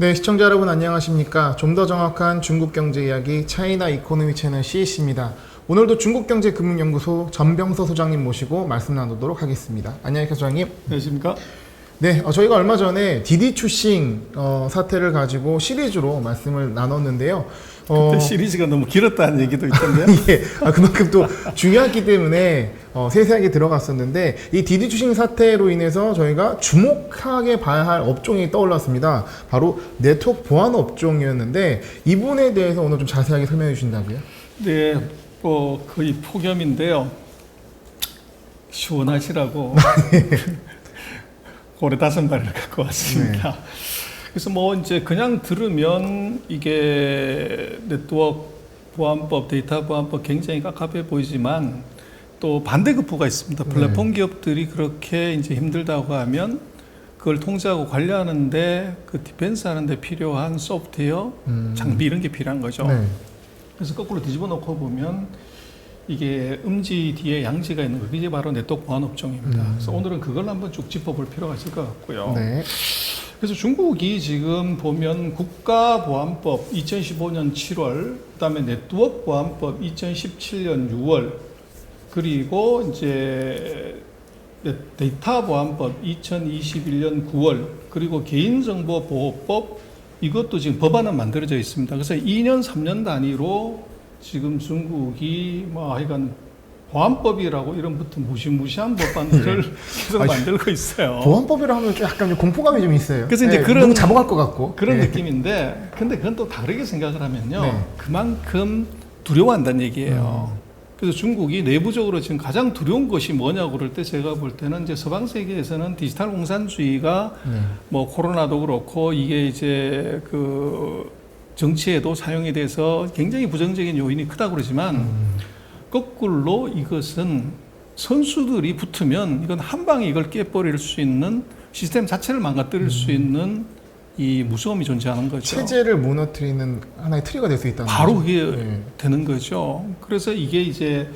네, 시청자 여러분 안녕하십니까? 좀 더 정확한 중국 경제 이야기 차이나 이코노미 채널 CEC입니다. 오늘도 중국경제금융연구소 전병서 소장님 모시고 말씀 나누도록 하겠습니다. 안녕하세요, 소장님. 안녕하십니까? 네, 어, 저희가 얼마 전에 디디 추싱 어, 사태를 가지고 시리즈로 말씀을 나눴는데요. 어, 그때 시리즈가 너무 길었다는 얘기도 있던데요. 예, 아, 그만큼 또 중요했기 때문에 어, 세세하게 들어갔었는데 이 디디 추싱 사태로 인해서 저희가 주목하게 봐야 할 업종이 떠올랐습니다. 바로 네트워크 보안 업종이었는데 이 부분에 대해서 오늘 좀 자세하게 설명해 주신다고요? 네, 뭐 거의 폭염인데요. 시원하시라고 고래 다섯 마리를 갖고 왔습니다. 그래서 뭐 이제 그냥 들으면 이게 네트워크 보안법, 데이터 보안법 굉장히 깝깝해 보이지만 또 반대급부가 있습니다. 플랫폼 기업들이 그렇게 이제 힘들다고 하면 그걸 통제하고 관리하는데 그 디펜스 하는데 필요한 소프트웨어, 음. 장비 이런 게 필요한 거죠. 네. 그래서 거꾸로 뒤집어 놓고 보면 이게 음지 뒤에 양지가 있는 거 그게 바로 네트워크 보안 업종입니다. 음. 그래서 오늘은 그걸 한번 쭉 짚어볼 필요가 있을 것 같고요. 네. 그래서 중국이 지금 보면 국가보안법 2015년 7월, 그다음에 네트워크 보안법 2017년 6월, 그리고 이제 네- 데이터 보안법 2021년 9월, 그리고 개인정보보호법 이것도 지금 법안은 만들어져 있습니다. 그래서 2년, 3년 단위로 지금 중국이 뭐 하여간 보안법이라고 이런 붙은 무시무시한 법안들을 계속 아니, 만들고 있어요. 보안법이라 하면 좀 약간 좀 공포감이 좀 있어요. 그래서 이제 네, 그런- 누구 잡아갈 것 같고 그런 네. 느낌인데 근데 그건 또 다르게 생각을 하면요 네. 그만큼 두려워한다는 얘기예요. 음. 그래서 중국이 내부적으로 지금 가장 두려운 것이 뭐냐고 그럴 때 제가 볼 때는 이제 서방 세계에서는 디지털 공산주의가 네. 뭐 코로나도 그렇고 이게 이제 그 정치에도 사용이 돼서 굉장히 부정적인 요인이 크다고 그러지만 음. 거꾸로 이것은 선수들이 붙으면 이건 한 방에 이걸 깨버릴 수 있는 시스템 자체를 망가뜨릴 수 있는 이 무서움이 존재하는 거죠. 체제를 무너뜨리는 하나의 트리가 될 수 있다는 바로 거죠. 그게 네. 되는 거죠. 그래서 이게 이제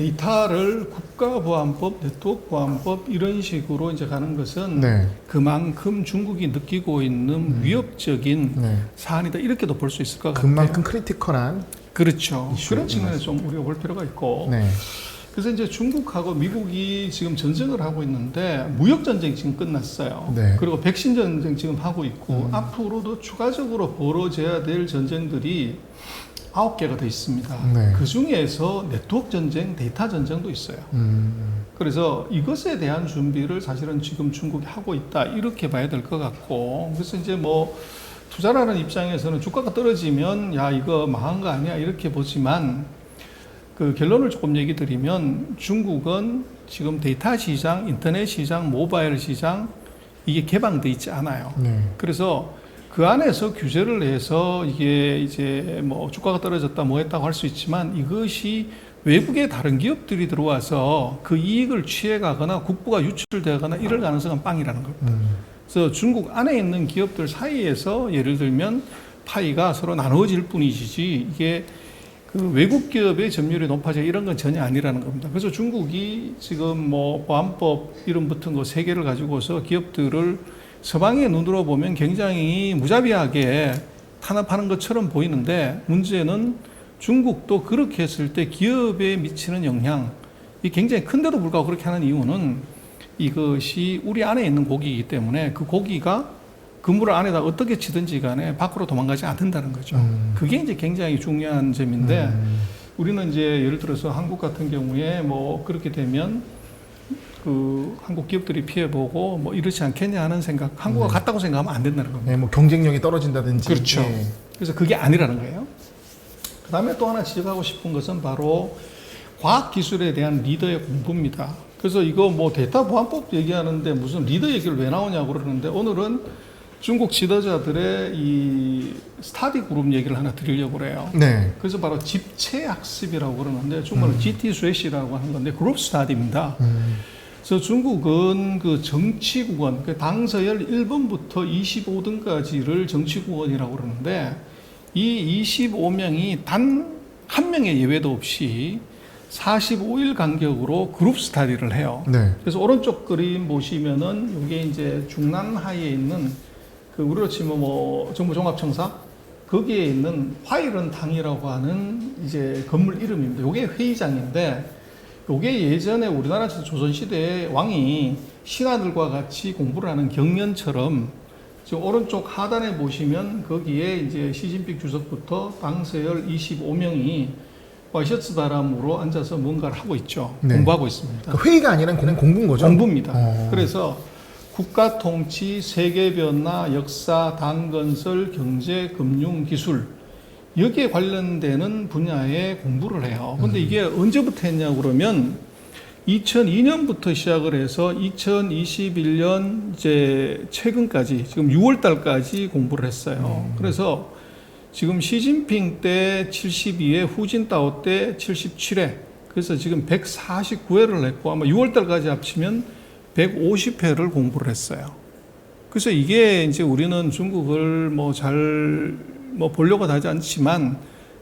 데이터를 국가보안법, 네트워크보안법 이런 식으로 이제 가는 것은 네. 그만큼 중국이 느끼고 있는 위협적인 네. 사안이다 이렇게도 볼 수 있을 것 같아요. 그만큼 크리티컬한 그렇죠. 그런 네, 측면에 좀 우리가 볼 필요가 있고. 네. 그래서 이제 중국하고 미국이 지금 전쟁을 하고 있는데 무역 전쟁 지금 끝났어요. 네. 그리고 백신 전쟁 지금 하고 있고 음. 앞으로도 추가적으로 벌어져야 될 전쟁들이 아홉 개가 더 있습니다. 네. 그 중에서 네트워크 전쟁, 데이터 전쟁도 있어요. 음. 그래서 이것에 대한 준비를 사실은 지금 중국이 하고 있다 이렇게 봐야 될 것 같고 그래서 이제 뭐 투자라는 입장에서는 주가가 떨어지면 야 이거 망한 거 아니야 이렇게 보지만 그 결론을 조금 얘기 드리면 중국은 지금 데이터 시장, 인터넷 시장, 모바일 시장 이게 개방돼 있지 않아요. 네. 그래서 그 안에서 규제를 해서 이게 이제 뭐 주가가 떨어졌다 뭐 했다고 할 수 있지만 이것이 외국의 다른 기업들이 들어와서 그 이익을 취해가거나 국부가 유출되거나 이럴 가능성은 빵이라는 겁니다. 음. 그래서 중국 안에 있는 기업들 사이에서 예를 들면 파이가 서로 나눠질 뿐이지 이게 그 외국 기업의 점유율이 높아져 이런 건 전혀 아니라는 겁니다. 그래서 중국이 지금 뭐 보안법 이름 붙은 거 세 개를 가지고서 기업들을 서방의 눈으로 보면 굉장히 무자비하게 탄압하는 것처럼 보이는데 문제는 중국도 그렇게 했을 때 기업에 미치는 영향 이 굉장히 큰데도 불구하고 그렇게 하는 이유는 이것이 우리 안에 있는 고기이기 때문에 그 고기가 그물 안에다 어떻게 치든지 간에 밖으로 도망가지 않는다는 거죠. 음. 그게 이제 굉장히 중요한 점인데 음. 우리는 이제 예를 들어서 한국 같은 경우에 뭐 그렇게 되면 그 한국 기업들이 피해보고 뭐 이렇지 않겠냐 하는 생각, 한국과 네. 같다고 생각하면 안 된다는 겁니다. 네, 뭐 경쟁력이 떨어진다든지. 그렇죠. 네. 그래서 그게 아니라는 거예요. 그 다음에 또 하나 지적하고 싶은 것은 바로 과학기술에 대한 리더의 공부입니다. 그래서 이거 뭐 데이터 보안법 얘기하는데 무슨 리더 얘기를 왜 나오냐고 그러는데 오늘은 중국 지도자들의 이 스타디 그룹 얘기를 하나 드리려고 그래요. 네. 그래서 바로 집체 학습이라고 그러는데 중국말로 GT 스웨시라고 하는 건데 그룹 스타디입니다. 음. 그래서 중국은 그 정치국원, 그 당서열 1번부터 25등까지를 정치국원이라고 그러는데 이 25명이 단 한 명의 예외도 없이 45일 간격으로 그룹 스타디를 해요. 네. 그래서 오른쪽 그림 보시면은 이게 이제 중南하에 있는 그 우리로 치면 뭐 정부 종합청사 거기에 있는 화이런 당이라고 하는 이제 건물 이름입니다. 요게 회의장인데 요게 예전에 우리나라 조선시대에 왕이 신하들과 같이 공부를 하는 경연처럼 지금 오른쪽 하단에 보시면 거기에 이제 시진핑 주석부터 당서열 25명이 와이셔츠 다람으로 앉아서 뭔가를 하고 있죠. 네. 공부하고 있습니다. 그 회의가 아니라 그냥 공부인 거죠? 공부입니다. 어. 그래서 국가 통치, 세계 변화, 역사, 당 건설, 경제, 금융, 기술 여기에 관련되는 분야의 공부를 해요. 근데 음. 이게 언제부터 했냐고 그러면 2002년부터 시작을 해서 2021년 이제 최근까지 지금 6월 달까지 공부를 했어요. 음. 그래서 지금 시진핑 때 72회, 후진타오 때 77회. 그래서 지금 149회를 했고 아마 6월 달까지 합치면 150회를 공부를 했어요. 그래서 이게 이제 우리는 중국을 뭐잘뭐 보려고 하지 않지만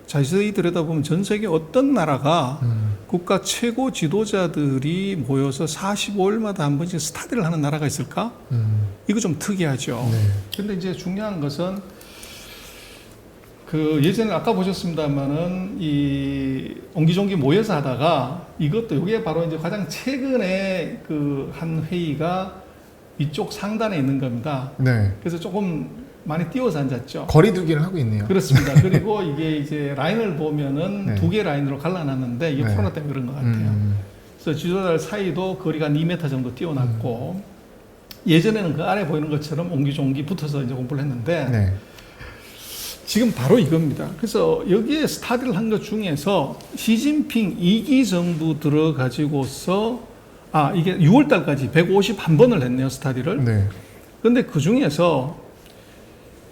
자세히 들여다보면 전 세계 어떤 나라가 음. 국가 최고 지도자들이 모여서 45일마다 한 번씩 스타디를 하는 나라가 있을까? 음. 이거 좀 특이하죠. 네. 근데 이제 중요한 것은 그 예전에 아까 보셨습니다만은 이 옹기종기 모여서 하다가 이것도 이게 바로 이제 가장 최근에 그 한 회의가 이쪽 상단에 있는 겁니다. 네. 그래서 조금 많이 띄워서 앉았죠. 거리두기를 하고 있네요. 그렇습니다. 그리고 이게 이제 라인을 보면은 네. 두개 라인으로 갈라놨는데 이게 네. 코로나 때문에 그런 것 같아요. 음. 그래서 지도자들 사이도 거리가 한 2m 정도 띄워놨고 예전에는 그 안에 보이는 것처럼 옹기종기 붙어서 이제 공부를 했는데 네. 지금 바로 이겁니다. 그래서 여기에 스타디를 한 것 중에서 시진핑 2기 정부 들어가지고서 아 이게 6월 달까지 151번을 했네요 스타디를. 네. 근데 그 중에서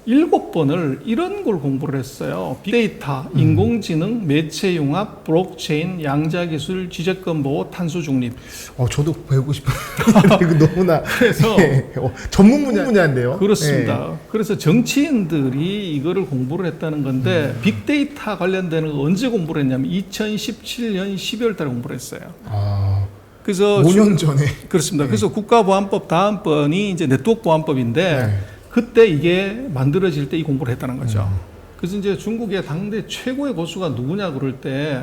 일곱 번을 이런 걸 공부를 했어요. 빅데이터, 음. 인공지능, 매체 융합, 블록체인, 양자기술, 지적권 보호, 탄소 중립. 어, 저도 배우고 싶어요. 이거 너무나 그래서 예, 어, 전문 분야, 분야인데요. 그렇습니다. 그래서 정치인들이 이거를 공부를 했다는 건데 음. 빅데이터 관련되는 거 언제 공부를 했냐면 2017년 12월 달에 공부를 했어요. 예. 아, 그래서 5년 전에. 그렇습니다. 네. 그래서 국가보안법 다음 번이 이제 네트워크 보안법인데 네. 그때 이게 만들어질 때 이 공부를 했다는 거죠. 음. 그래서 이제 중국의 당대 최고의 고수가 누구냐 그럴 때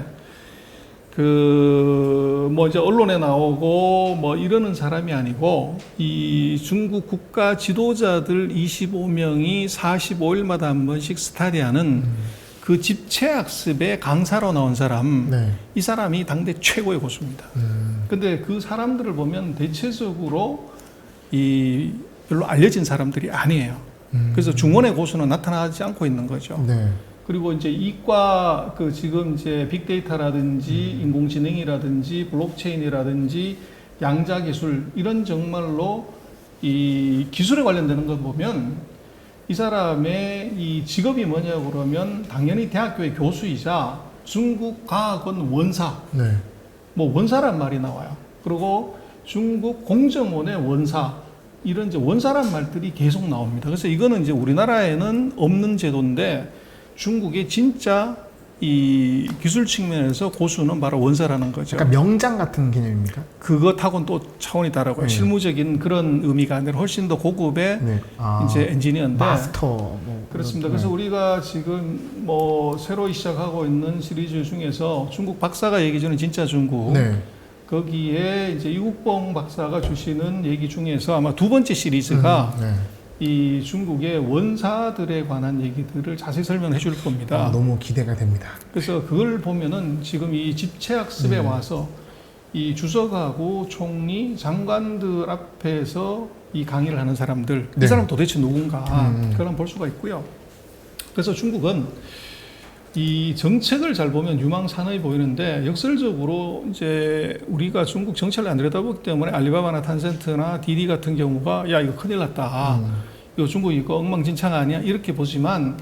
그, 뭐 이제 언론에 나오고 뭐 이러는 사람이 아니고 이 중국 국가 지도자들 25명이 45일마다 한 번씩 스타디하는 그 집체학습의 강사로 나온 사람, 네. 이 사람이 당대 최고의 고수입니다. 음. 근데 그 사람들을 보면 대체적으로 이 별로 알려진 사람들이 아니에요. 음. 그래서 중원의 고수는 나타나지 않고 있는 거죠. 네. 그리고 이제 이과 그 지금 이제 빅데이터라든지 인공지능이라든지 블록체인이라든지 양자 기술 이런 정말로 이 기술에 관련되는 거 보면 이 사람의 이 직업이 뭐냐 그러면 당연히 대학교의 교수이자 중국 과학원 원사 네. 뭐 원사란 말이 나와요. 그리고 중국 공정원의 원사 이런 이제 원사란 말들이 계속 나옵니다. 그래서 이거는 이제 우리나라에는 없는 제도인데 중국의 진짜 이 기술 측면에서 고수는 바로 원사라는 거죠. 약간 명장 같은 개념입니까? 그것하고는 또 차원이 다르고요. 네. 실무적인 그런 의미가 아니라 훨씬 더 고급의 네. 아, 이제 엔지니어인데 마스터 뭐 그렇습니다. 그런- 그래서 우리가 지금 뭐 새로 시작하고 있는 시리즈 중에서 중국 박사가 얘기 주는 진짜 중국 네. 거기에 이제 이국봉 박사가 주시는 얘기 중에서 아마 두 번째 시리즈가 음, 네. 이 중국의 원사들에 관한 얘기들을 자세히 설명해 줄 겁니다. 아, 너무 기대가 됩니다. 그래서 그걸 보면은 지금 이 집체학습에 음. 와서 이 주석하고 총리, 장관들 앞에서 이 강의를 하는 사람들, 네. 이 사람 도대체 누군가 음. 그걸 한번 볼 수가 있고요. 그래서 중국은 이 정책을 잘 보면 유망산업이 보이는데 역설적으로 이제 우리가 중국 정책을 안 들여다보기 때문에 알리바바나 탄센트나 디디 같은 경우가 야 이거 큰일 났다. 음. 이거 중국 이거 엉망진창 아니야? 이렇게 보지만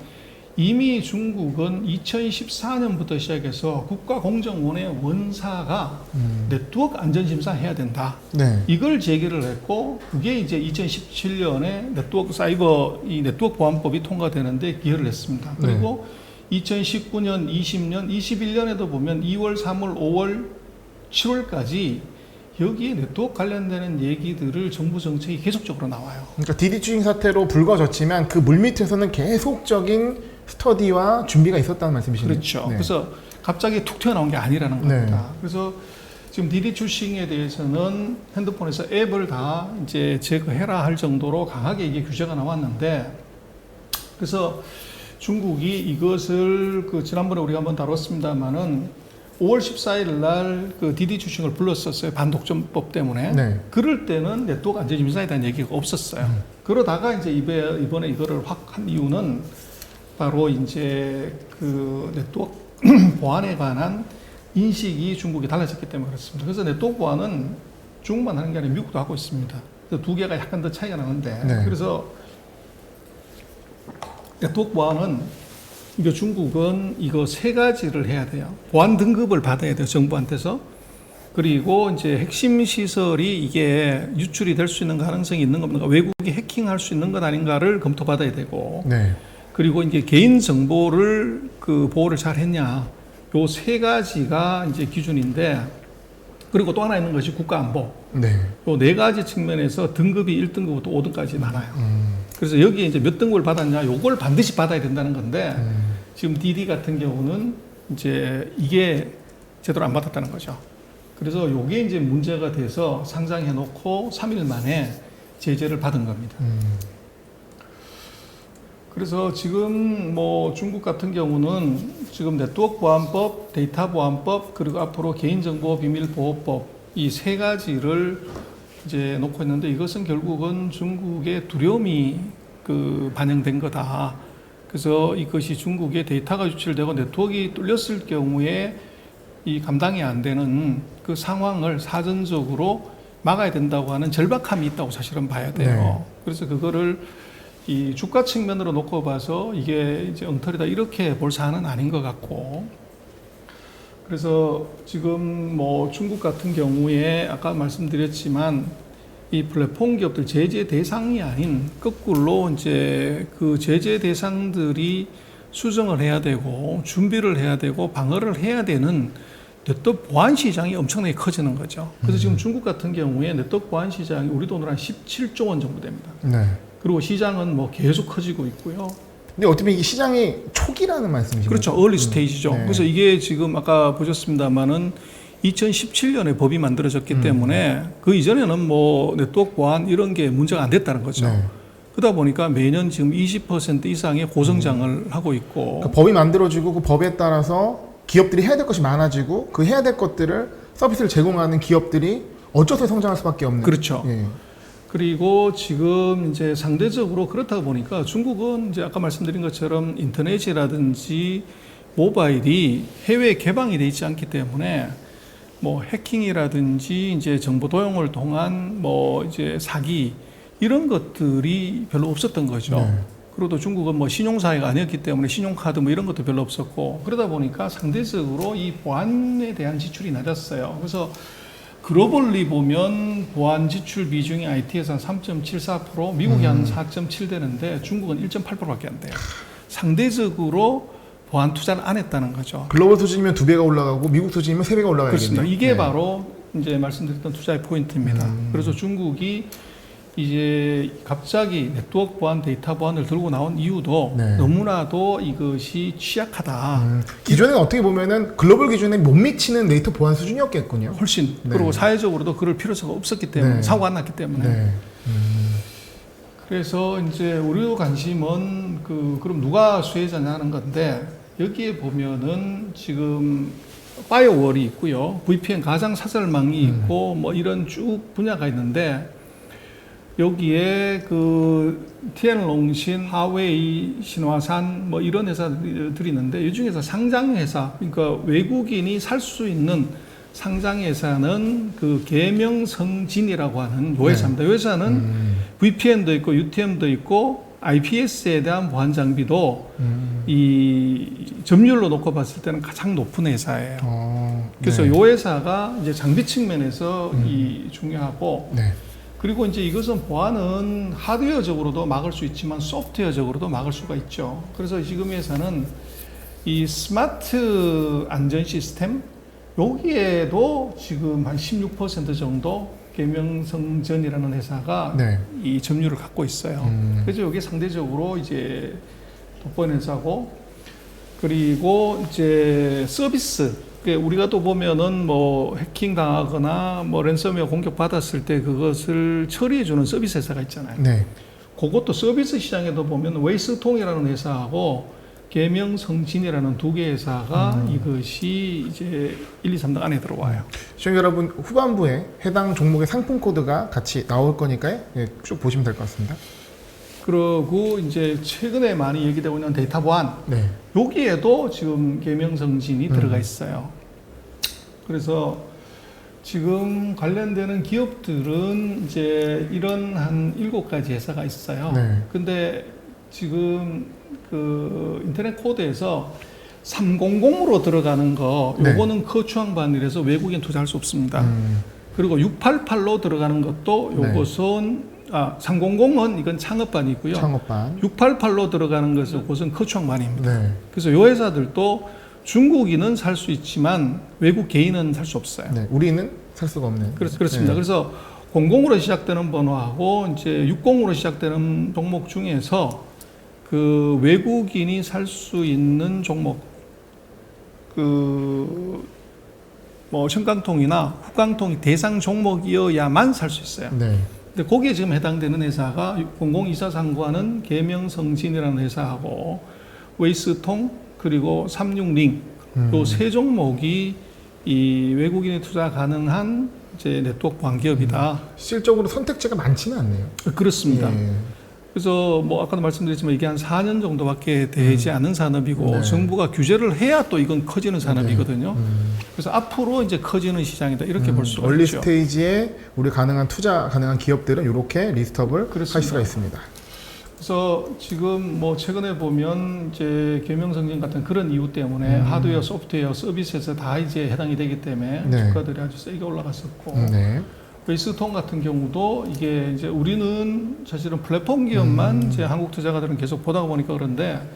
이미 중국은 2014년부터 시작해서 국가공정원의 원사가 음. 네트워크 안전심사 해야 된다. 네. 이걸 제기를 했고 그게 이제 2017년에 네트워크 사이버 이 네트워크 보안법이 통과되는데 기여를 했습니다. 그리고 2019년, 20년, 21년에도 보면 2월, 3월, 5월, 7월까지 여기에 네트워크 관련되는 얘기들을 정부 정책이 계속적으로 나와요. 그러니까 디디 추징 사태로 불거졌지만 그 물밑에서는 계속적인 스터디와 준비가 있었다는 말씀이시네요. 그렇죠. 네. 그래서 갑자기 툭 튀어나온 게 아니라는 네. 겁니다. 그래서 지금 디디 출싱에 대해서는 핸드폰에서 앱을 다 이제 제거해라 할 정도로 강하게 이게 규제가 나왔는데 그래서 중국이 이것을 그 지난번에 우리가 한번 다뤘습니다만은 5월 14일 날그 디디 출싱을 불렀었어요. 반독점법 때문에. 네. 그럴 때는 네트워크 안전심사에 대한 얘기가 없었어요. 음. 그러다가 이제 이번에, 이번에 이거를 확 한 이유는 바로 이제 그 네트워크 보안에 관한 인식이 중국이 달라졌기 때문에 그렇습니다. 그래서 네트워크 보안은 중국만 하는 게 아니라 미국도 하고 있습니다. 그래서 두 개가 약간 더 차이가 나는데 네. 그래서 네트워크 보안은 이거 중국은 이거 세 가지를 해야 돼요. 보안 등급을 받아야 돼요. 정부한테서. 그리고 이제 핵심 시설이 이게 유출이 될 수 있는 가능성이 있는 겁니까? 외국이 해킹할 수 있는 것 아닌가를 검토받아야 되고. 네. 그리고 이제 개인 정보를 그 보호를 잘 했냐. 요 세 가지가 이제 기준인데 그리고 또 하나 있는 것이 국가 안보. 네. 요 네 가지 측면에서 등급이 1등급부터 5등까지 나눠요. 음, 그래서 여기에 이제 몇 등급을 받았냐, 요걸 반드시 받아야 된다는 건데 음. 지금 DD 같은 경우는 이제 이게 제대로 안 받았다는 거죠. 그래서 요게 이제 문제가 돼서 상장해 놓고 3일 만에 제재를 받은 겁니다. 음. 그래서 지금 뭐 중국 같은 경우는 지금 네트워크 보안법, 데이터 보안법, 그리고 앞으로 개인정보 비밀 보호법 이 세 가지를 이제 놓고 있는데 이것은 결국은 중국의 두려움이 그 반영된 거다. 그래서 이것이 중국의 데이터가 유출되고 네트워크가 뚫렸을 경우에 이 감당이 안 되는 그 상황을 사전적으로 막아야 된다고 하는 절박함이 있다고 사실은 봐야 돼요. 네. 그래서 그거를 이 주가 측면으로 놓고 봐서 이게 이제 엉터리다 이렇게 볼 사안은 아닌 것 같고 그래서 지금 뭐 중국 같은 경우에 아까 말씀드렸지만 이 플랫폼 기업들 제재 대상이 아닌 거꾸로 이제 그 제재 대상들이 수정을 해야 되고 준비를 해야 되고 방어를 해야 되는 네트워크 보안 시장이 엄청나게 커지는 거죠. 그래서 지금 중국 같은 경우에 네트워크 보안 시장이 우리 돈으로 한 17조 원 정도 됩니다. 네. 그리고 시장은 뭐 계속 커지고 있고요. 근데 어떻게 보면 이게 시장이 초기라는 말씀이신 그렇죠. early 스테이지죠. 네. 그래서 이게 지금 아까 보셨습니다만은 2017년에 법이 만들어졌기 음. 때문에 그 이전에는 뭐 네트워크 보안 이런 게 문제가 안 됐다는 거죠. 네. 그러다 보니까 매년 지금 20% 이상의 고성장을 하고 있고 그 법이 만들어지고 그 법에 따라서 기업들이 해야 될 것이 많아지고 그 해야 될 것들을 서비스를 제공하는 기업들이 어쩌서 성장할 수밖에 없는. 그렇죠. 예. 그리고 지금 이제 상대적으로 그렇다 보니까 중국은 이제 아까 말씀드린 것처럼 인터넷이라든지 모바일이 해외 개방이 돼 있지 않기 때문에 뭐 해킹이라든지 이제 정보 도용을 통한 뭐 이제 사기 이런 것들이 별로 없었던 거죠. 네. 그리고 또 중국은 뭐 신용사회가 아니었기 때문에 신용카드 뭐 이런 것도 별로 없었고 그러다 보니까 상대적으로 이 보안에 대한 지출이 낮았어요. 그래서 글로벌리 보면 보안 지출 비중이 IT에서 한 3.74%, 미국이 한4.7 되는데 중국은 1.8%밖에 안 돼요. 상대적으로 보안 투자를 안 했다는 거죠. 글로벌 수준이면 두 배가 올라가고 미국 수준이면 세 배가 올라가야겠네요. 그렇습니다. 이게 네. 바로 이제 말씀드렸던 투자의 포인트입니다. 음. 그래서 중국이 이제 갑자기 네트워크 보안, 데이터 보안을 들고 나온 이유도 네. 너무나도 이것이 취약하다. 음, 기존에는 어떻게 보면은 글로벌 기준에 못 미치는 데이터 보안 수준이었겠군요. 훨씬 네. 그리고 사회적으로도 그럴 필요성가 없었기 때문에 네. 사고가 안 났기 때문에 네. 그래서 이제 우리 관심은 그 그럼 누가 수혜자냐 하는 건데 여기에 보면은 지금 파이어월이 있고요. VPN 가상 사설망이 음. 있고 뭐 이런 쭉 분야가 있는데 여기에 그 티엔롱신, 하웨이, 신화산 뭐 이런 회사들이 있는데 이 중에서 상장 회사 그러니까 외국인이 살 수 있는 상장 회사는 그 계명성진이라고 하는 요 네. 회사입니다. 이 회사는 음, VPN도 있고 UTM도 있고 IPS에 대한 보안 장비도 음. 이 점유율로 놓고 봤을 때는 가장 높은 회사예요. 어, 그래서 네. 이 회사가 이제 장비 측면에서 음. 이 중요하고 네. 그리고 이제 이것은 보안은 하드웨어적으로도 막을 수 있지만 소프트웨어적으로도 막을 수가 있죠. 그래서 지금 회사는 이 스마트 안전 시스템 여기에도 지금 한 16% 정도 계명성전이라는 회사가 네. 이 점유를 갖고 있어요. 음. 그래서 이게 상대적으로 이제 돋보이는 회사고 그리고 이제 서비스 우리가 또 보면은 뭐 해킹 당하거나 뭐 랜섬웨어 공격 받았을 때 그것을 처리해 주는 서비스 회사가 있잖아요. 네. 그것도 서비스 시장에도 보면 웨이스통이라는 회사하고 계명성진이라는 두 개 회사가 음. 이것이 이제 1, 2, 3등 안에 들어와요. 시청자 여러분 후반부에 해당 종목의 상품 코드가 같이 나올 거니까요. 예, 쭉 보시면 될 것 같습니다. 그리고 이제 최근에 많이 얘기되고 있는 데이터 보안 네. 여기에도 지금 계명성진이 음. 들어가 있어요. 그래서 지금 관련되는 기업들은 이제 이런 한 일곱 가지 회사가 있어요. 네. 근데 지금 그 인터넷 코드에서 300으로 들어가는 거 네. 요거는 거추항 반이라서 외국인 투자할 수 없습니다. 음, 그리고 688로 들어가는 것도 네. 요것은 아 300은 이건 창업반이고요. 창업반. 688로 들어가는 것은 그것은 거추항반입니다. 네. 그래서 요 회사들도 중국인은 살 수 있지만 외국 개인은 살 수 없어요. 네. 우리는 살 수가 없는. 그래서 그렇습니다. 네. 그래서 00으로 시작되는 번호하고 이제 60으로 시작되는 종목 중에서 그 외국인이 살 수 있는 종목 그 뭐 청강통이나 후강통 대상 종목이어야만 살 수 있어요. 네. 근데 거기에 지금 해당되는 회사가 0024상과는 계명성진이라는 회사하고 웨이스통 그리고 36링 음. 요세 종목이 이 외국인이 투자 가능한 이제 네트워크 보안 기업이다. 실적으로 선택지가 많지는 않네요. 그렇습니다. 예. 그래서 뭐 아까도 말씀드렸지만 이게 한 4년 정도밖에 되지 않은 산업이고 네. 정부가 규제를 해야 또 이건 커지는 산업이거든요. 음. 그래서 앞으로 이제 커지는 시장이다 이렇게 볼 수가 얼리 있죠. 스테이지에 우리 가능한 투자 가능한 기업들은 이렇게 리스트업을 할 그렇습니다. 수가 있습니다. 그래서 지금 뭐 최근에 보면 이제 계명성진 같은 그런 이유 때문에 음. 하드웨어, 소프트웨어, 서비스에서 다 이제 해당이 되기 때문에 네. 주가들이 아주 세게 올라갔었고 음, 네. 웨이스통 같은 경우도 이게 이제 우리는 사실은 플랫폼 기업만 음. 이제 한국 투자가들은 계속 보다 보니까 그런데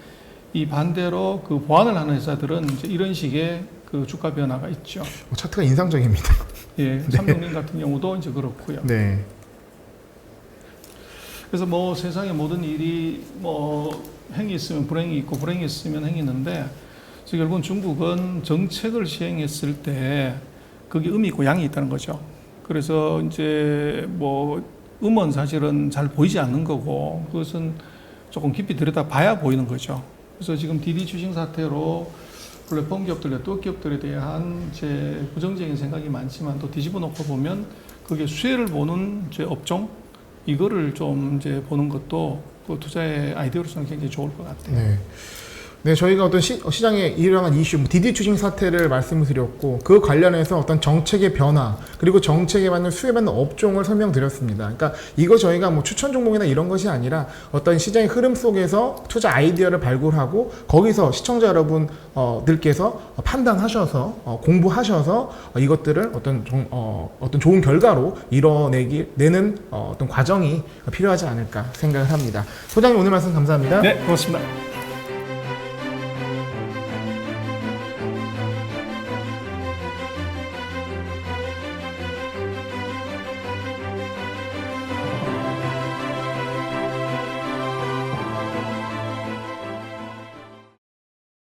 이 반대로 그 보안을 하는 회사들은 이제 이런 식의 그 주가 변화가 있죠. 어, 차트가 인상적입니다. 예, 삼성님 같은 경우도 이제 그렇고요. 네. 그래서 뭐 세상의 모든 일이 뭐 행이 있으면 불행이 있고 불행이 있으면 행이 있는데 그래서 결국은 중국은 정책을 시행했을 때 거기 음이 있고 양이 있다는 거죠. 그래서 이제 뭐 음은 사실은 잘 보이지 않는 거고 그것은 조금 깊이 들여다 봐야 보이는 거죠. 그래서 지금 디디 주식 사태로 플랫폼 기업들, 네트워크 기업들에 대한 이제 부정적인 생각이 많지만 또 뒤집어 놓고 보면 그게 수혜를 보는 이제 업종 이거를 좀 이제 보는 것도 그 투자의 아이디어로서는 굉장히 좋을 것 같아요. 네. 네, 저희가 어떤 시, 어, 시장에 일어난 이슈, 뭐 디디 추징 사태를 말씀을 드렸고 그 관련해서 어떤 정책의 변화 그리고 정책에 맞는 수혜 받는 업종을 설명드렸습니다. 그러니까 이거 저희가 뭐 추천 종목이나 이런 것이 아니라 어떤 시장의 흐름 속에서 투자 아이디어를 발굴하고 거기서 시청자 여러분 어, 들께서 판단하셔서 어, 공부하셔서 어, 이것들을 어떤 종, 어, 어떤 좋은 결과로 이뤄내기 내는 어, 어떤 과정이 필요하지 않을까 생각을 합니다. 소장님 오늘 말씀 감사합니다. 네, 고맙습니다.